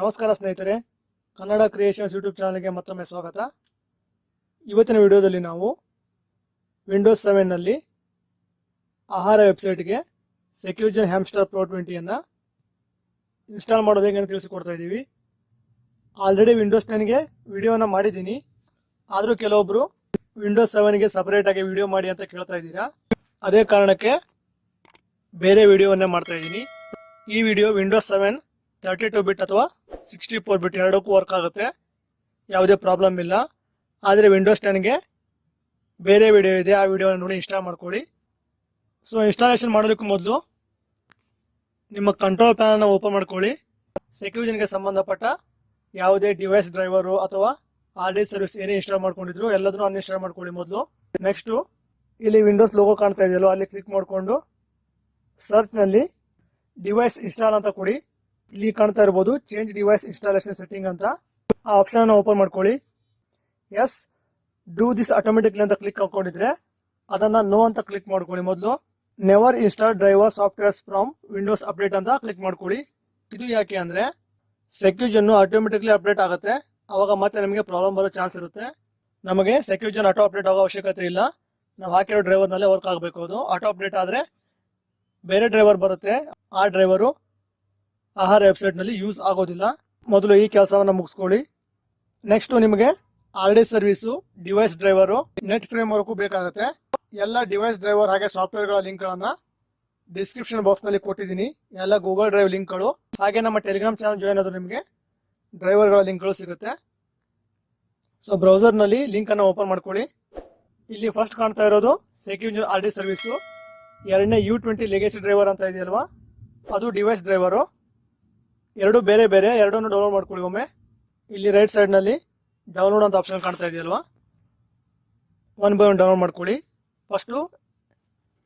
ನಮಸ್ಕಾರ ಸ್ನೇಹಿತರೆ, Kannada creations YouTube ಚಾನಲ್ಗೆ ಮತ್ತೊಮ್ಮೆ ಸ್ವಾಗತ. ಇವತ್ತಿನ ವಿಡಿಯೋದಲ್ಲಿ ನಾವು ವಿಂಡೋಸ್ ಸೆವೆನ್ನಲ್ಲಿ ಆಹಾರ ವೆಬ್ಸೈಟ್ಗೆ ಸೆಕ್ಯೂಜನ್ ಹ್ಯಾಮ್ಸ್ಟರ್ ಪ್ರೋ ಟ್ವೆಂಟಿಯನ್ನು ಇನ್ಸ್ಟಾಲ್ ಮಾಡೋದು ಹೇಗೆ ಅಂತ ತಿಳಿಸಿಕೊಡ್ತಾ ಇದ್ದೀವಿ. ಆಲ್ರೆಡಿ ವಿಂಡೋಸ್ ಟೆನ್ಗೆ ವಿಡಿಯೋನ ಮಾಡಿದ್ದೀನಿ. ಆದರೂ ಕೆಲವೊಬ್ಬರು ವಿಂಡೋಸ್ ಸೆವೆನ್ಗೆ ಸಪರೇಟಾಗಿ ವಿಡಿಯೋ ಮಾಡಿ ಅಂತ ಕೇಳ್ತಾ ಇದ್ದೀರಾ. ಅದೇ ಕಾರಣಕ್ಕೆ ಬೇರೆ ವಿಡಿಯೋವನ್ನೇ ಮಾಡ್ತಾ ಇದ್ದೀನಿ. ಈ video Windows seven thirty two bit ಅಥವಾ ಸಿಕ್ಸ್ಟಿ ಫೋರ್ ಬಿಟ್ ಎರಡಕ್ಕೂ ವರ್ಕ್ ಆಗುತ್ತೆ. ಯಾವುದೇ ಪ್ರಾಬ್ಲಮ್ ಇಲ್ಲ. ಆದರೆ ವಿಂಡೋಸ್ ಟೆನ್ಗೆ ಬೇರೆ ವಿಡಿಯೋ ಇದೆ. ಆ ವಿಡಿಯೋನ ನೋಡಿ ಇನ್ಸ್ಟಾಲ್ ಮಾಡ್ಕೊಳ್ಳಿ. ಸೊ ಇನ್ಸ್ಟಾಲೇಷನ್ ಮಾಡೋದಕ್ಕೂ ಮೊದಲು ನಿಮ್ಮ ಕಂಟ್ರೋಲ್ ಪ್ಯಾನನ್ನು ಓಪನ್ ಮಾಡ್ಕೊಳ್ಳಿ. ಸೆಕ್ಯೂಜನ್ಗೆ ಸಂಬಂಧಪಟ್ಟ ಯಾವುದೇ ಡಿವೈಸ್ ಡ್ರೈವರು ಅಥವಾ ಆರ್ ಡಿ ಸರ್ವಿಸ್ ಏನೇ ಇನ್ಸ್ಟಾಲ್ ಮಾಡ್ಕೊಂಡಿದ್ರು, ಎಲ್ಲದನ್ನೂ ಅನ್ಇನ್ಸ್ಟಾಲ್ ಮಾಡ್ಕೊಳ್ಳಿ ಮೊದಲು. ನೆಕ್ಸ್ಟು ಇಲ್ಲಿ ವಿಂಡೋಸ್ ಲೋಗೋ ಕಾಣ್ತಾ ಇದೆಯಲ್ಲೋ, ಅಲ್ಲಿ ಕ್ಲಿಕ್ ಮಾಡಿಕೊಂಡು ಸರ್ಚ್ನಲ್ಲಿ ಡಿವೈಸ್ ಇನ್ಸ್ಟಾಲ್ ಅಂತ ಕೊಡಿ. ಇಲ್ಲಿ ಕಾಣ್ತಾ ಇರ್ಬೋದು ಚೇಂಜ್ ಡಿವೈಸ್ ಇನ್ಸ್ಟಾಲೇಷನ್ ಸೆಟ್ಟಿಂಗ್ ಅಂತ. ಆ ಆಪ್ಷನ್ ಓಪನ್ ಮಾಡ್ಕೊಳ್ಳಿ. ಎಸ್ ಡೂ ದಿಸ್ ಆಟೋಮೆಟಿಕ್ಲಿ ಅಂತ ಕ್ಲಿಕ್ ಹಾಕೊಂಡಿದ್ರೆ ಅದನ್ನ ನೋ ಅಂತ ಕ್ಲಿಕ್ ಮಾಡ್ಕೊಳ್ಳಿ ಮೊದಲು. Never install driver softwares from Windows update ಅಂತ ಕ್ಲಿಕ್ ಮಾಡ್ಕೊಳ್ಳಿ. ಇದು ಯಾಕೆ ಅಂದ್ರೆ ಸೆಕ್ಯೂಜನ್ ಆಟೋಮೆಟಿಕ್ಲಿ ಅಪ್ಡೇಟ್ ಆಗುತ್ತೆ. ಅವಾಗ ಮತ್ತೆ ನಮಗೆ ಪ್ರಾಬ್ಲಮ್ ಬರೋ ಚಾನ್ಸ್ ಇರುತ್ತೆ. ನಮಗೆ ಸೆಕ್ಯೂಜನ್ ಆಟೋ ಅಪ್ಡೇಟ್ ಆಗೋ ಅವಶ್ಯಕತೆ ಇಲ್ಲ. ನಾವು ಹಾಕಿರೋ ಡ್ರೈವರ್ನಲ್ಲೇ ವರ್ಕ್ ಆಗಬೇಕು ಅದು. ಆಟೋ ಅಪ್ಡೇಟ್ ಆದರೆ ಬೇರೆ ಡ್ರೈವರ್ ಬರುತ್ತೆ. ಆ ಡ್ರೈವರು ಆಹಾರ ವೆಬ್ಸೈಟ್ನಲ್ಲಿ ಯೂಸ್ ಆಗೋದಿಲ್ಲ. ಮೊದಲು ಈ ಕೆಲಸವನ್ನು ಮುಗಿಸ್ಕೊಳ್ಳಿ. ನೆಕ್ಸ್ಟ್ ನಿಮಗೆ R D service device driver net framework ಬೇಕಾಗುತ್ತೆ. ಎಲ್ಲ ಡಿವೈಸ್ ಡ್ರೈವರ್ ಹಾಗೆ ಸಾಫ್ಟ್ವೇರ್ಗಳ ಲಿಂಕ್ಗಳನ್ನು ಡಿಸ್ಕ್ರಿಪ್ಷನ್ ಬಾಕ್ಸ್ನಲ್ಲಿ ಕೊಟ್ಟಿದ್ದೀನಿ. ಎಲ್ಲ ಗೂಗಲ್ ಡ್ರೈವ್ ಲಿಂಕ್ಗಳು ಹಾಗೆ ನಮ್ಮ ಟೆಲಿಗ್ರಾಮ್ ಚಾನಲ್ ಜಾಯ್ನ್ ಆದರೂ ನಿಮಗೆ ಡ್ರೈವರ್ಗಳ ಲಿಂಕ್ಗಳು ಸಿಗುತ್ತೆ. ಸೊ ಬ್ರೌಸರ್ನಲ್ಲಿ ಲಿಂಕನ್ನು ಓಪನ್ ಮಾಡ್ಕೊಳ್ಳಿ. ಇಲ್ಲಿ ಫಸ್ಟ್ ಕಾಣ್ತಾ ಇರೋದು ಸೆಕ್ಯೂರ್ ಆರ್ ಡಿ ಸರ್ವಿಸು ಎರಡನೇ ಯು ಟ್ವೆಂಟಿ ಲೆಗೇಸಿ ಡ್ರೈವರ್ ಅಂತ ಇದೆಯಲ್ವಾ? ಅದು ಡಿವೈಸ್ ಡ್ರೈವರು ಎರಡು ಬೇರೆ ಬೇರೆ, ಎರಡನ್ನು ಡೌನ್ಲೋಡ್ ಮಾಡ್ಕೊಳ್ಳಿ ಒಮ್ಮೆ. ಇಲ್ಲಿ ರೈಟ್ ಸೈಡ್ನಲ್ಲಿ ಡೌನ್ಲೋಡ್ ಅಂತ ಆಪ್ಷನ್ ಕಾಣ್ತಾ ಇದೆಯಲ್ವಾ? ಒನ್ ಬೈ ಒನ್ ಡೌನ್ಲೋಡ್ ಮಾಡ್ಕೊಳ್ಳಿ. ಫಸ್ಟು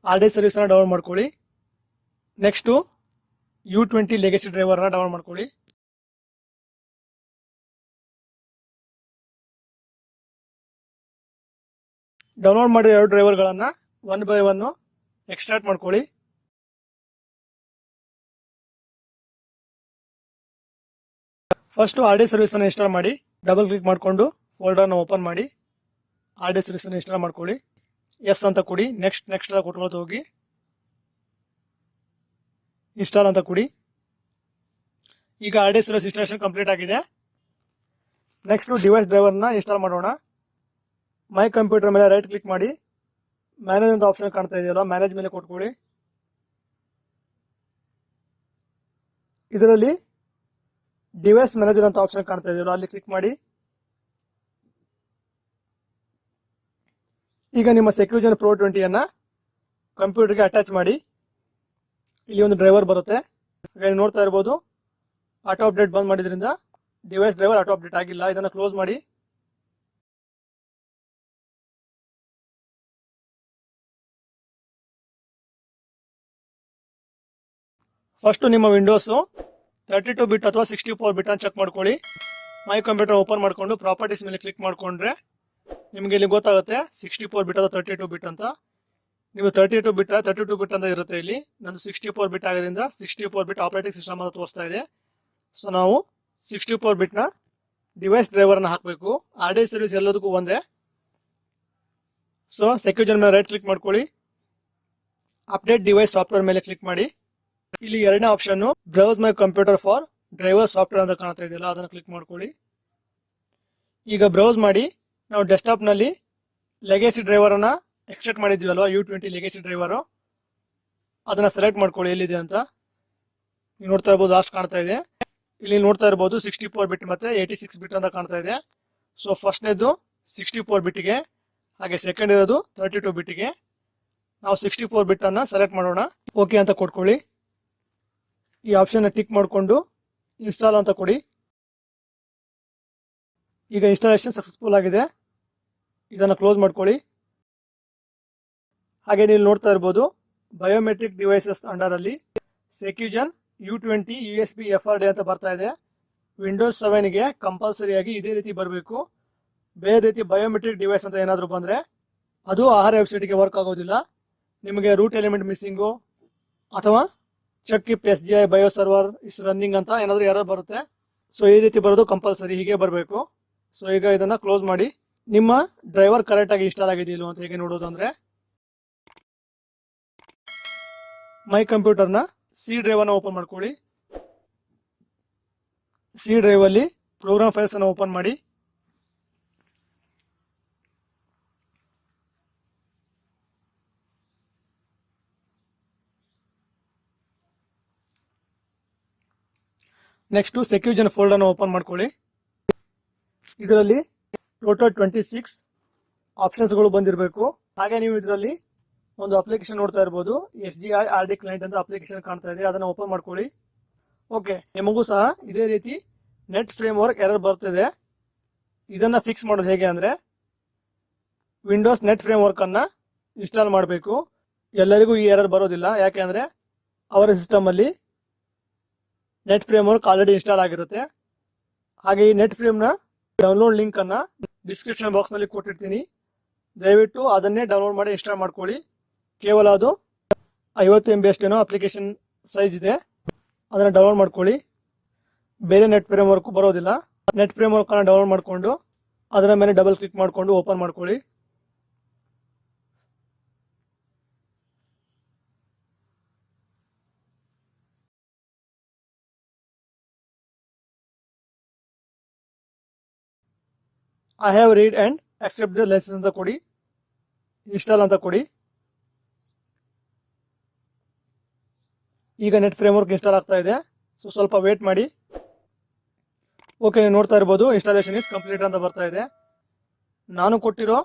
ಆರ್ ಡಿ ಸರ್ವಿಸ್ನ ಡೌನ್ಲೋಡ್ ಮಾಡ್ಕೊಳ್ಳಿ. ನೆಕ್ಸ್ಟು ಯು ಟ್ವೆಂಟಿ ಲೆಗಸಿ ಡ್ರೈವರ್ನ ಡೌನ್ಲೋಡ್ ಮಾಡ್ಕೊಳ್ಳಿ. ಡೌನ್ಲೋಡ್ ಮಾಡಿರೋ ಎರಡು ಡ್ರೈವರ್ಗಳನ್ನು ಒನ್ ಬೈ ಒನ್ನು ಎಕ್ಸ್ಟ್ರಾಕ್ಟ್ ಮಾಡ್ಕೊಳ್ಳಿ. ಫಸ್ಟ್ ಆರ್ ಡಿ ಸರ್ವಿಸ್ ಅನ್ನು ಇನ್ಸ್ಟಾಲ್ ಮಾಡಿ ಡಬಲ್ ಕ್ಲಿಕ್ ಮಾಡಿಕೊಂಡು ಫೋಲ್ಡರ್ನ ಓಪನ್ ಮಾಡಿ ಆರ್ ಡಿ ಸರ್ವಿಸ್ ಇನ್ಸ್ಟಾಲ್ ಮಾಡ್ಕೊಳ್ಳಿ. ಎಸ್ ಅಂತ ಕೊಡಿ ನೆಕ್ಸ್ಟ್ ನೆಕ್ಸ್ಟ್ ಎಲ್ಲ ಕೊಟ್ಕೊಳ್ತಾ ಹೋಗಿ. ಇನ್ಸ್ಟಾಲ್ ಅಂತ ಕೊಡಿ. ಈಗ R D service installation complete ಆಗಿದೆ. ನೆಕ್ಸ್ಟ್ ಡಿವೈಸ್ ಡ್ರೈವರ್ನ ಇನ್ಸ್ಟಾಲ್ ಮಾಡೋಣ. ಮೈ ಕಂಪ್ಯೂಟರ್ ಮೇಲೆ ರೈಟ್ ಕ್ಲಿಕ್ ಮಾಡಿ. ಮ್ಯಾನೇಜ್ ಅಂತ ಆಪ್ಷನ್ ಕಾಣ್ತಾ ಇದೆಯಲ್ಲ ಮ್ಯಾನೇಜ್ ಮೇಲೆ ಕೊಟ್ಕೊಳ್ಳಿ. ಇದರಲ್ಲಿ ಡಿವೈಸ್ ಮ್ಯಾನೇಜರ್ ಅಂತ ಆಪ್ಷನ್ ಕಾಣ್ತಾ ಇದೆಯಲ್ಲ, ಅಲ್ಲಿ ಕ್ಲಿಕ್ ಮಾಡಿ. ಈಗ ನಿಮ್ಮ ಸೆಕ್ಯೂಜನ್ ಪ್ರೋ ಟ್ವೆಂಟಿಯನ್ನು ಕಂಪ್ಯೂಟರ್ಗೆ ಅಟ್ಯಾಚ್ ಮಾಡಿ. ಇಲ್ಲಿ ಒಂದು ಡ್ರೈವರ್ ಬರುತ್ತೆ. ನೋಡ್ತಾ ಇರ್ಬೋದು ಆಟೋ ಅಪ್ಡೇಟ್ ಬಂದ್ ಮಾಡಿದ್ರಿಂದ ಡಿವೈಸ್ ಡ್ರೈವರ್ ಆಟೋ ಅಪ್ಡೇಟ್ ಆಗಿಲ್ಲ, ಇದನ್ನು ಕ್ಲೋಸ್ ಮಾಡಿ. ಫಸ್ಟ್ ನಿಮ್ಮ ವಿಂಡೋಸು ತರ್ಟಿ ಟು ಬಿಟ್ ಅಥವಾ ಸಿಕ್ಸ್ಟಿ ಫೋರ್ ಬಿಟ್ ಚೆಕ್ ಮಾಡ್ಕೊಳ್ಳಿ. ಮೈ ಕಂಪ್ಯೂಟರ್ ಓಪನ್ ಮಾಡಿಕೊಂಡು ಪ್ರಾಪರ್ಟೀಸ್ ಮೇಲೆ ಕ್ಲಿಕ್ ಮಾಡಿಕೊಂಡ್ರೆ ನಿಮಗೆ ಇಲ್ಲಿ ಗೊತ್ತಾಗುತ್ತೆ ಸಿಕ್ಸ್ಟಿ ಫೋರ್ ಬಿಟ್ ಅಥವಾ ತರ್ಟಿ ಟು ಬಿಟ್ ಅಂತ. ನೀವು thirty two bit thirty two bit ಅಂತ ಇರುತ್ತೆ ಇಲ್ಲಿ. ನಾನು ಸಿಕ್ಸ್ಟಿ ಫೋರ್ ಬಿಟ್ ಆಗೋದ್ರಿಂದ sixty four bit operating system ಅಂತ ತೋರಿಸ್ತಾ ಇದೆ. ಸೊ ನಾವು ಸಿಕ್ಸ್ಟಿ ಫೋರ್ ಬಿಟ್ನ ಡಿವೈಸ್ ಡ್ರೈವರ್ನ ಹಾಕಬೇಕು. ಆರ್ ಡಿ ಸರ್ವಿಸ್ ಎಲ್ಲದಕ್ಕೂ ಒಂದೇ. ಸೊ ಸೆಕ್ಯೂಜನ್ ಮೇಲೆ ರೈಟ್ ಕ್ಲಿಕ್ ಮಾಡ್ಕೊಳ್ಳಿ. ಅಪ್ಡೇಟ್ ಡಿವೈಸ್ ಸಾಫ್ಟ್ವೇರ್ ಮೇಲೆ ಕ್ಲಿಕ್ ಮಾಡಿ. ಇಲ್ಲಿ ಎರಡನೇ option browse my computer for driver software ಅಂತ ಕಾಣ್ತಾ ಇದೆಯಲ್ಲ, ಅದನ್ನು ಕ್ಲಿಕ್ ಮಾಡ್ಕೊಳ್ಳಿ. ಈಗ ಬ್ರೌಸ್ ಮಾಡಿ, ನಾವು ಡೆಸ್ಕ್ಟಾಪ್ನಲ್ಲಿ ನಲ್ಲಿ ಡ್ರೈವರನ್ನು ಎಕ್ಸ್ಟ್ರಾಕ್ಟ್ ಮಾಡಿದ್ವಲ್ವಾ ಯು ಟ್ವೆಂಟಿ ಲೆಗೇಸಿ ಡ್ರೈವರು ಅದನ್ನ ಸೆಲೆಕ್ಟ್ ಮಾಡ್ಕೊಳ್ಳಿ, ಎಲ್ಲಿದೆ ಅಂತ. ನೀವು ನೋಡ್ತಾ ಇರ್ಬೋದು ಲಾಸ್ಟ್ ಕಾಣ್ತಾ ಇದೆ. ಇಲ್ಲಿ ನೋಡ್ತಾ ಇರ್ಬೋದು ಸಿಕ್ಸ್ಟಿ ಫೋರ್ ಬಿಟ್ ಮತ್ತೆ ಏಯ್ಟಿ ಸಿಕ್ಸ್ ಬಿಟ್ ಅಂತ ಕಾಣ್ತಾ ಇದೆ. ಸೊ ಫಸ್ಟ್ನೇದು ಸಿಕ್ಸ್ಟಿ ಫೋರ್ ಬಿಟ್ಟಿಗೆ ಹಾಗೆ ಸೆಕೆಂಡ್ ಇರೋದು ತರ್ಟಿ ಟು ಬಿಟ್ಟಿಗೆ ನಾವು ಸಿಕ್ಸ್ಟಿ ಫೋರ್ ಬಿಟ್ ಅನ್ನ ಸೆಲೆಕ್ಟ್ ಮಾಡೋಣ. ಓಕೆ ಅಂತ ಕೊಟ್ಕೊಳ್ಳಿ. ಈ ಆಪ್ಷನ್ ಟಿಕ್ ಮಾಡಿಕೊಂಡು ಇನ್ಸ್ಟಾಲ್ ಅಂತ ಕೊಡಿ. ಈಗ ಇನ್ಸ್ಟಾಲೇಷನ್ ಸಕ್ಸಸ್ಫುಲ್ ಆಗಿದೆ. ಇದನ್ನು ಕ್ಲೋಸ್ ಮಾಡ್ಕೊಳ್ಳಿ. ಹಾಗೆ ನೀವು ನೋಡ್ತಾ ಇರ್ಬೋದು biometric devices ಅಂಡರಲ್ಲಿ SecuGen U twenty U S B F R D ಅಂತ ಬರ್ತಾ ಇದೆ. ವಿಂಡೋಸ್ ಸೆವೆನ್ಗೆ ಕಂಪಲ್ಸರಿಯಾಗಿ ಇದೇ ರೀತಿ ಬರಬೇಕು. ಬೇರೆ ರೀತಿ ಬಯೋಮೆಟ್ರಿಕ್ ಡಿವೈಸ್ ಅಂತ ಏನಾದರೂ ಬಂದರೆ ಅದು ಆಹಾರ ವೆಬ್ಸೈಟ್ಗೆ ವರ್ಕ್ ಆಗೋದಿಲ್ಲ. ನಿಮಗೆ ರೂಟ್ ಎಲಿಮೆಂಟ್ ಮಿಸ್ಸಿಂಗು ಅಥವಾ check if S G I bio server is running ಅಂತ ಏನಾದರೂ ಎರರ್ ಬರುತ್ತೆ. ಸೊ ಈ ರೀತಿ ಬರೋದು ಕಂಪಲ್ಸರಿ ಹೀಗೆ ಬರಬೇಕು. ಸೊ ಈಗ ಇದನ್ನ ಕ್ಲೋಸ್ ಮಾಡಿ. ನಿಮ್ಮ ಡ್ರೈವರ್ ಕರೆಕ್ಟಾಗಿ ಇನ್ಸ್ಟಾಲ್ ಆಗಿದೆಯಲ್ಲ ಅಂತ ಹೇಗೆ ನೋಡೋದು ಅಂದ್ರೆ ಮೈ ಕಂಪ್ಯೂಟರ್ನ ಸಿ ಡ್ರೈವ್ ಅನ್ನ ಓಪನ್ ಮಾಡ್ಕೊಳ್ಳಿ. ಸಿ ಡ್ರೈವ್ ಅಲ್ಲಿ ಪ್ರೋಗ್ರಾಮ್ ಫೈಲ್ಸ್ ಅನ್ನು ಓಪನ್ ಮಾಡಿ. ನೆಕ್ಸ್ಟ್ ಸೆಕ್ಯೂಜನ್ ಫೋಲ್ಡರ್ ಓಪನ್ ಮಾಡ್ಕೊಳ್ಳಿ. ಇದರಲ್ಲಿ ಟೋಟಲ್ ಟ್ವೆಂಟಿ ಸಿಕ್ಸ್ ಆಪ್ಷನ್ಸ್ಗಳು ಬಂದಿರಬೇಕು. ಹಾಗೆ ನೀವು ಇದರಲ್ಲಿ ಒಂದು ಅಪ್ಲಿಕೇಶನ್ ನೋಡ್ತಾ ಇರ್ಬೋದು. S G I R D client ಅಂತ ಅಪ್ಲಿಕೇಶನ್ ಕಾಣ್ತಾ ಇದೆ. ಅದನ್ನು ಓಪನ್ ಮಾಡ್ಕೊಳ್ಳಿ. ಓಕೆ ನಿಮಗೂ ಸಹ ಇದೇ ರೀತಿ ನೆಟ್ ಫ್ರೇಮ್ ವರ್ಕ್ ಎರರ್ ಬರ್ತಿದೆ. ಇದನ್ನ ಫಿಕ್ಸ್ ಮಾಡೋದು ಹೇಗೆ ಅಂದ್ರೆ ವಿಂಡೋಸ್ ನೆಟ್ ಫ್ರೇಮ್ ವರ್ಕ್ ಅನ್ನ ಇನ್ಸ್ಟಾಲ್ ಮಾಡಬೇಕು. ಎಲ್ಲರಿಗೂ ಈ ಎರರ್ ಬರೋದಿಲ್ಲ. ಯಾಕೆ ಅಂದ್ರೆ ಅವರ ಸಿಸ್ಟಮ್ ಅಲ್ಲಿ net framework already install ಆಗಿರುತ್ತೆ. ಹಾಗೆ ಈ ನೆಟ್ ಫ್ರೇಮ್ನ ಡೌನ್ಲೋಡ್ ಲಿಂಕ್ ಅನ್ನ ಡಿಸ್ಕ್ರಿಪ್ಷನ್ ಬಾಕ್ಸ್ನಲ್ಲಿ ಕೊಟ್ಟಿರ್ತೀನಿ. ದಯವಿಟ್ಟು ಅದನ್ನೇ ಡೌನ್ಲೋಡ್ ಮಾಡಿ ಇನ್ಸ್ಟಾಲ್ ಮಾಡ್ಕೊಳ್ಳಿ. ಕೇವಲ ಅದು ಐವತ್ತು ಎಂ ಬಿ ಅಷ್ಟೇನೋ ಅಪ್ಲಿಕೇಶನ್ ಸೈಜ್ ಇದೆ. ಅದನ್ನ ಡೌನ್ಲೋಡ್ ಮಾಡ್ಕೊಳ್ಳಿ. ಬೇರೆ ನೆಟ್ ಫ್ರೇಮ್ ವರ್ಕ್ ಬರೋದಿಲ್ಲ. ನೆಟ್ ಫ್ರೇಮ್ ವರ್ಕ್ ಅನ್ನ ಡೌನ್ಲೋಡ್ ಮಾಡಿಕೊಂಡು ಅದರ ಮೇಲೆ ಡಬಲ್ ಕ್ಲಿಕ್ ಮಾಡಿಕೊಂಡು ಓಪನ್ ಮಾಡ್ಕೊಳ್ಳಿ. I have read and accept the license ಅಂತ ಕೊಡಿ. ಇನ್ಸ್ಟಾಲ್ ಅಂತ ಕೊಡಿ. ಈಗ ನೆಟ್ ಫ್ರೇಮ್ವರ್ಕ್ ಇನ್ಸ್ಟಾಲ್ ಆಗ್ತಾ ಇದೆ. ಸೊ ಸ್ವಲ್ಪ ವೇಟ್ ಮಾಡಿ. ಓಕೆ ನೀವು ನೋಡ್ತಾ ಇರ್ಬೋದು ಇನ್ಸ್ಟಾಲೇಷನ್ ಇಸ್ ಕಂಪ್ಲೀಟ್ ಅಂತ ಬರ್ತಾ ಇದೆ. ನಾನು ಕೊಟ್ಟಿರೋ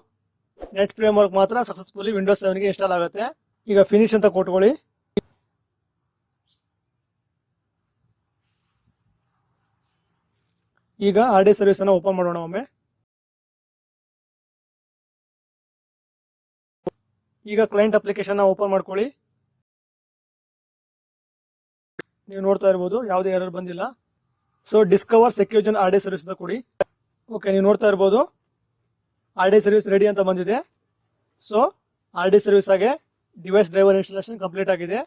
ನೆಟ್ ಫ್ರೇಮ್ವರ್ಕ್ ಮಾತ್ರ ಸಕ್ಸಸ್ಫುಲಿ ವಿಂಡೋಸ್ ಸೆವೆನ್ಗೆ ಇನ್ಸ್ಟಾಲ್ ಆಗುತ್ತೆ. ಈಗ ಫಿನಿಶ್ ಅಂತ ಕೊಟ್ಕೊಳ್ಳಿ. ಈಗ ಆರ್ ಡಿ ಸರ್ವಿಸ್ ಅನ್ನು ಓಪನ್ ಮಾಡೋಣ ಒಮ್ಮೆ. ಈಗ ಕ್ಲೈಂಟ್ ಅಪ್ಲಿಕೇಶನ್ ಓಪನ್ ಮಾಡ್ಕೊಳ್ಳಿ. ನೀವು ನೋಡ್ತಾ ಇರ್ಬೋದು, ಯಾವುದೇ ಎರರ್ ಬಂದಿಲ್ಲ. So discover SecuGen R D service ಕೊಡಿ. ಓಕೆ ನೀವು ನೋಡ್ತಾ ಇರ್ಬೋದು ಆರ್ ಡಿ ಸರ್ವಿಸ್ ರೆಡಿ ಅಂತ ಬಂದಿದೆ. ಸೊ ಆರ್ ಡಿ ಸರ್ವಿಸ್ ಆಗಿ ಡಿವೈಸ್ ಡ್ರೈವರ್ ಇನ್ಸ್ಟಾಲೇಷನ್ ಕಂಪ್ಲೀಟ್ ಆಗಿದೆ.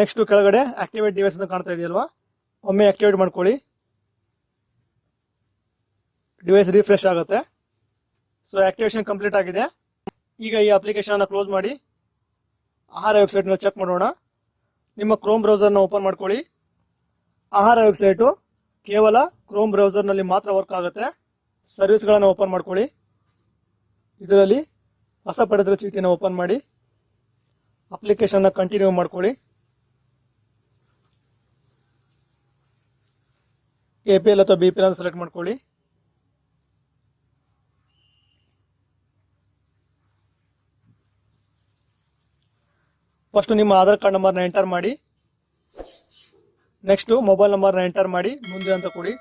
ನೆಕ್ಸ್ಟ್ ಕೆಳಗಡೆ ಆಕ್ಟಿವೇಟ್ ಡಿವೈಸ್ ಅಂತ ಕಾಣ್ತಾ ಇದೆಯಲ್ವಾ? ಒಮ್ಮೆ ಆಕ್ಟಿವೇಟ್ ಮಾಡ್ಕೊಳ್ಳಿ. ಡಿವೈಸ್ ರಿಫ್ರೆಶ್ ಆಗುತ್ತೆ. ಸೊ ಆಕ್ಟಿವೇಶನ್ ಕಂಪ್ಲೀಟ್ ಆಗಿದೆ. ಈಗ ಈ ಅಪ್ಲಿಕೇಶನ್ ಕ್ಲೋಸ್ ಮಾಡಿ ಆಹಾರ ವೆಬ್ಸೈಟ್ ಚೆಕ್ ಮಾಡೋಣ. ನಿಮ್ಮ ಕ್ರೋಮ್ ಬ್ರೌಸರ್ನ ಓಪನ್ ಮಾಡ್ಕೊಳ್ಳಿ. ಆಹಾರ ವೆಬ್ಸೈಟು ಕೇವಲ ಕ್ರೋಮ್ ಬ್ರೌಸರ್ನಲ್ಲಿ ಮಾತ್ರ ವರ್ಕ್ ಆಗುತ್ತೆ. ಸರ್ವಿಸ್ಗಳನ್ನು ಓಪನ್ ಮಾಡ್ಕೊಳ್ಳಿ. ಇದರಲ್ಲಿ ಹೊಸ ಪಡೆದ ಚೀಟಿನ ಓಪನ್ ಮಾಡಿ. ಅಪ್ಲಿಕೇಶನ್ನ ಕಂಟಿನ್ಯೂ ಮಾಡ್ಕೊಳ್ಳಿ. ಎ ಪಿ ಎಲ್ ಅಥವಾ ಬಿ ಪಿ ಎಲ್ ಸೆಲೆಕ್ಟ್ ಮಾಡ್ಕೊಳ್ಳಿ. ಫಸ್ಟ್ ನಿಮ್ಮ ಆಧಾರ್ ಕಾರ್ಡ್ ನಂಬರ್ನ ಎಂಟರ್ ಮಾಡಿ. ನೆಕ್ಸ್ಟ್ ಮೊಬೈಲ್ ನಂಬರ್ನ ಎಂಟರ್ ಮಾಡಿ. ಮುಂದೆ ಅಂತ ಕೊಡಿ.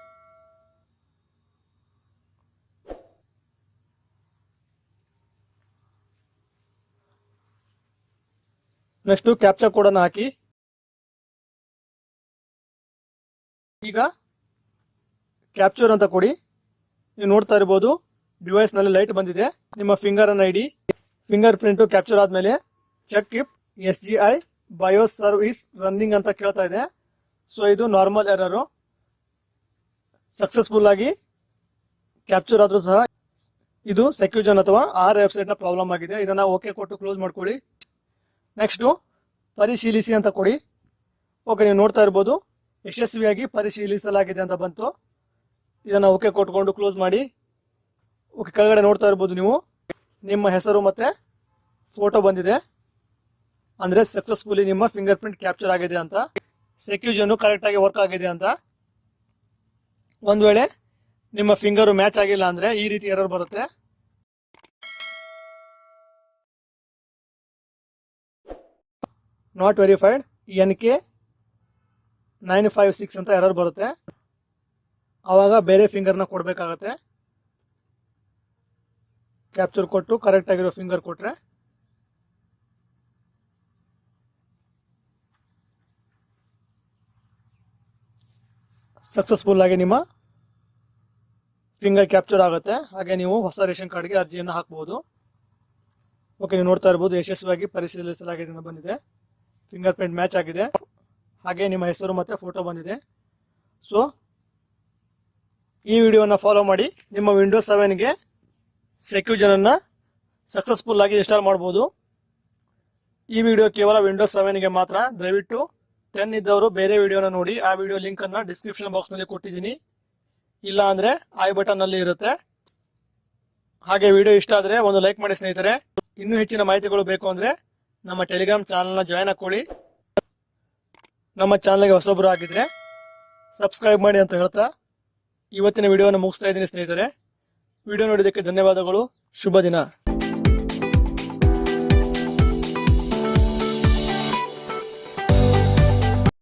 ನೆಕ್ಸ್ಟ್ ಕ್ಯಾಪ್ಚರ್ ಕೋಡನ್ನು ಹಾಕಿ. ಈಗ ಕ್ಯಾಪ್ಚರ್ ಅಂತ ಕೊಡಿ. ನೀವು ನೋಡ್ತಾ ಇರ್ಬೋದು ಡಿವೈಸ್ನಲ್ಲಿ ಲೈಟ್ ಬಂದಿದೆ. ನಿಮ್ಮ ಫಿಂಗರ್ ಅನ್ನ ಇಡಿ ಫಿಂಗರ್ ಪ್ರಿಂಟ್ ಕ್ಯಾಪ್ಚರ್ ಆದಮೇಲೆ check if S G I bio service running ಅಂತ ಕೇಳ್ತಾ ಇದೆ. ಸೊ ಇದು ನಾರ್ಮಲ್ ಎರರು ಸಕ್ಸಸ್ಫುಲ್ ಆಗಿ ಕ್ಯಾಪ್ಚರ್ ಆದರೂ ಸಹ ಇದು ಸೆಕ್ಯೂಜನ್ ಅಥವಾ ಆರ್ ವೆಬ್ಸೈಟ್ನ ಪ್ರಾಬ್ಲಮ್ ಆಗಿದೆ. ಇದನ್ನ ಓಕೆ ಕೊಟ್ಟು ಕ್ಲೋಸ್ ಮಾಡ್ಕೊಳ್ಳಿ. ನೆಕ್ಸ್ಟ್ ಪರಿಶೀಲಿಸಿ ಅಂತ ಕೊಡಿ. ಓಕೆ ನೀವು ನೋಡ್ತಾ ಇರ್ಬೋದು, ಯಶಸ್ವಿಯಾಗಿ ಪರಿಶೀಲಿಸಲಾಗಿದೆ ಅಂತ ಬಂತು. ಇದನ್ನ ಓಕೆ ಕೊಟ್ಕೊಂಡು ಕ್ಲೋಸ್ ಮಾಡಿ. ಓಕೆ ಕೆಳಗಡೆ ನೋಡ್ತಾ ಇರ್ಬೋದು ನೀವು. ನಿಮ್ಮ ಹೆಸರು ಮತ್ತೆ ಫೋಟೋ ಬಂದಿದೆ. ಅಂದ್ರೆ ಸಕ್ಸಸ್ಫುಲಿ ನಿಮ್ಮ ಫಿಂಗರ್ ಪ್ರಿಂಟ್ ಕ್ಯಾಪ್ಚರ್ ಆಗಿದೆ ಅಂತ. ಸೆಕ್ಯೂಜನ್ ಕರೆಕ್ಟ್ ಆಗಿ ವರ್ಕ್ ಆಗಿದೆ ಅಂತ. ಒಂದ್ ವೇಳೆ ನಿಮ್ಮ ಫಿಂಗರ್ ಮ್ಯಾಚ್ ಆಗಿಲ್ಲ ಅಂದ್ರೆ ಈ ರೀತಿ ಎರರ್ ಬರುತ್ತೆ. Not verified N K nine five six ಅಂತ ಎರರ್ ಬರುತ್ತೆ. ಆವಾಗ ಬೇರೆ ಫಿಂಗರ್ನ ಕೊಡಬೇಕಾಗತ್ತೆ. ಕ್ಯಾಪ್ಚರ್ ಕೊಟ್ಟು ಕರೆಕ್ಟ್ ಆಗಿರೋ ಫಿಂಗರ್ ಕೊಟ್ರೆ ಸಕ್ಸಸ್ಫುಲ್ ಆಗಿ ನಿಮ್ಮ ಫಿಂಗರ್ ಕ್ಯಾಪ್ಚರ್ ಆಗುತ್ತೆ. ಹಾಗೆ ನೀವು ಹೊಸ ರೇಷನ್ ಕಾರ್ಡ್ಗೆ ಅರ್ಜಿಯನ್ನು ಹಾಕಬಹುದು ಓಕೆ ನೀವು ನೋಡ್ತಾ ಇರ್ಬೋದು, ಯಶಸ್ವಿಯಾಗಿ ಪರಿಶೀಲಿಸಲಾಗಿದೆ ಬಂದಿದೆ. ಫಿಂಗರ್ ಪ್ರಿಂಟ್ ಮ್ಯಾಚ್ ಆಗಿದೆ. ಹಾಗೆ ನಿಮ್ಮ ಹೆಸರು ಮತ್ತೆ ಫೋಟೋ ಬಂದಿದೆ. ಸೊ ಈ ವಿಡಿಯೋನ ಫಾಲೋ ಮಾಡಿ ನಿಮ್ಮ ವಿಂಡೋಸ್ ಸೆವೆನ್ಗೆ ಸೆಕ್ಯೂಜನನ್ನು ಸಕ್ಸಸ್ಫುಲ್ ಆಗಿ ಇನ್ಸ್ಟಾಲ್ ಮಾಡ್ಬೋದು. ಈ ವಿಡಿಯೋ ಕೇವಲ ವಿಂಡೋಸ್ ಸೆವೆನ್ಗೆ ಮಾತ್ರ. ದಯವಿಟ್ಟು ಟೆನ್ ಇದ್ದವರು ಬೇರೆ ವಿಡಿಯೋನ ನೋಡಿ, ಆ ವಿಡಿಯೋ ಲಿಂಕ್ ಅನ್ನ ಡಿಸ್ಕ್ರಿಪ್ಷನ್ ಬಾಕ್ಸ್ನಲ್ಲಿ ಕೊಟ್ಟಿದ್ದೀನಿ. ಇಲ್ಲ ಅಂದ್ರೆ ಐ ಬಟನ್ನಲ್ಲಿ ಇರುತ್ತೆ. ಹಾಗೆ ವಿಡಿಯೋ ಇಷ್ಟ ಆದ್ರೆ ಒಂದು ಲೈಕ್ ಮಾಡಿ ಸ್ನೇಹಿತರೆ. ಇನ್ನೂ ಹೆಚ್ಚಿನ ಮಾಹಿತಿಗಳು ಬೇಕು ಅಂದ್ರೆ ನಮ್ಮ ಟೆಲಿಗ್ರಾಮ್ ಚಾನಲ್ನ ಜಾಯ್ನ್ ಹಾಕೊಳ್ಳಿ ನಮ್ಮ ಚಾನಲ್ಗೆ ಹೊಸೊಬ್ಬರು ಆಗಿದ್ರೆ ಸಬ್ಸ್ಕ್ರೈಬ್ ಮಾಡಿ ಅಂತ ಹೇಳ್ತಾ ಇವತ್ತಿನ ವಿಡಿಯೋನ ಮುಗಿಸ್ತಾ ಇದ್ದೀನಿ ಸ್ನೇಹಿತರೆ. ವಿಡಿಯೋ ನೋಡಿದ್ದಕ್ಕೆ ಧನ್ಯವಾದಗಳು. ಶುಭ ದಿನ.